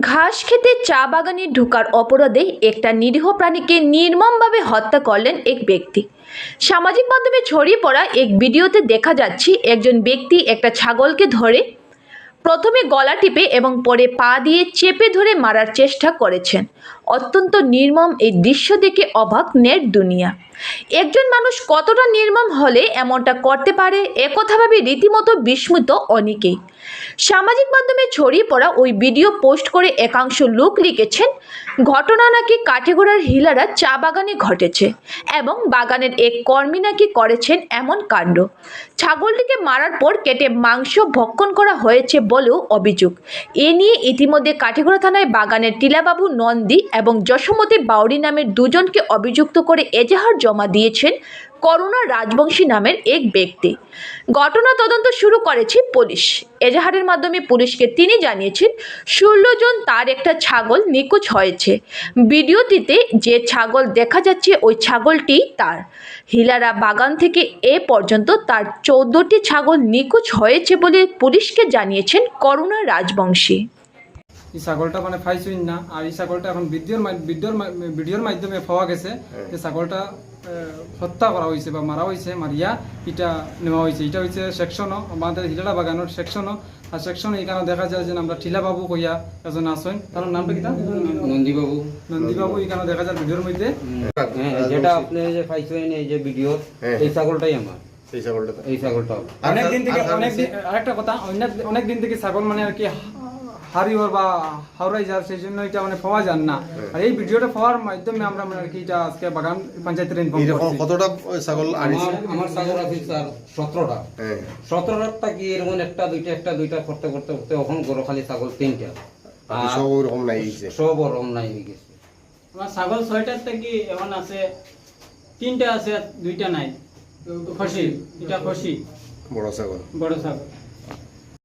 ঘাস খেতে চা বাগানে ঢোকার অপরাধে একটা নিরীহ প্রাণীকে নির্মমভাবে হত্যা করলেন এক ব্যক্তি। সামাজিক মাধ্যমে ছড়িয়ে পড়া এক ভিডিওতে দেখা যাচ্ছে একজন ব্যক্তি একটা ছাগলকে ধরে, প্রথমে গলা টিপে এবং পরে পা দিয়ে চেপে ধরে মারার চেষ্টা করেছেন। অত্যন্ত নির্মম এই দৃশ্য দেখে অবাক নেট দুনিয়া। একজন মানুষ কতটা নির্মম হলে এমনটা করতে পারে একথা ভাবে রীতিমতো বিস্মিত অনেকেই। সামাজিক মাধ্যমে ছড়িয়ে পড়া ওই ভিডিও পোস্ট করে একাংশ লোক লিখেছেন, ঘটনা নাকি কাঠেগোড়ার হিলারা চা বাগানে ঘটেছে এবং বাগানের এক কর্মী নাকি করেছেন এমন কাণ্ড। ছাগলটিকে মারার পর কেটে মাংস ভক্ষণ করা হয়েছে বলেও অভিযোগ। এ নিয়ে ইতিমধ্যে কাঠিগড়া থানায় বাগানের টিলাবাবু নন্দী এবং যশোমতী বাউরি নামের দুজনকে অভিযুক্ত করে এজাহার জমা দিয়েছেন করুণা রাজবংশী নামের এক ব্যক্তি। ঘটনা তদন্ত শুরু করেছে পুলিশ। এজাহারের মাধ্যমে পুলিশকে তিনি জানিয়েছেন, ষোলো জন তার একটা ছাগল নিখোঁজ হয়েছে। ভিডিওটিতে যে ছাগল দেখা যাচ্ছে, ওই ছাগলটি তার। হিলারা বাগান থেকে এ পর্যন্ত তার চৌদ্দটি ছাগল নিখোঁজ হয়েছে বলে পুলিশকে জানিয়েছেন করুণা রাজবংশী। এই ছাগলটা মানে পাইছই না। আর এই ছাগলটা এখন ভিডিওর ভিডিওর ভিডিওর মাধ্যমে পাওয়া গেছে। যে ছাগলটা হত্যা করা হয়েছে বা মারা হয়েছে মারিয়া এটা নেওয়া হয়েছে এটা হচ্ছে সেকশনও আমাদের হিলালা বাগানোর সেকশনও আর সেকশন এখানে দেখা যায় যে আমরা টিলা বাবু কইয়া এজন আসেন তার নামটা কিটা নন্দীবাবু। নন্দী বাবু এখানে দেখা যায় ভিডিওর মধ্যে। হ্যাঁ যেটা আপনি যে পাইছেন এই যে ভিডিও হ্যাঁ। এই ছাগলটাই আমার। এই ছাগলটা এই ছাগলটা অনেক দিন থেকে আর- অনেক আরেকটা কথা অনেক অনেক দিন থেকে ছাগল মানে আর কি হারিওর বা হাওড়াই যার সেই জন্য এটা মানে পাওয়া যান না। আর এই ভিডিওটা পাওয়ার মাধ্যমে আমরা মানে কি এটা আজকে বাগান পঞ্চায়েতের ইনফর্ম করছি। কতটা ছাগল আনিছে আমার ছাগল আছে স্যার সতেরোটা। হ্যাঁ। সতেরোটা কি এরকম একটা দুইটা একটা দুইটা করতে করতে করতে এখন গরো খালি ছাগল তিনটা। আর সব ওরকম নাই গেছে সব ওরকম নাই হয়ে গেছে। আমার ছাগল ছয়টার থেকে এখন আছে তিনটা আছে আর দুইটা নাই। খসি এটা খসি বড় ছাগল। বড় ছাগল।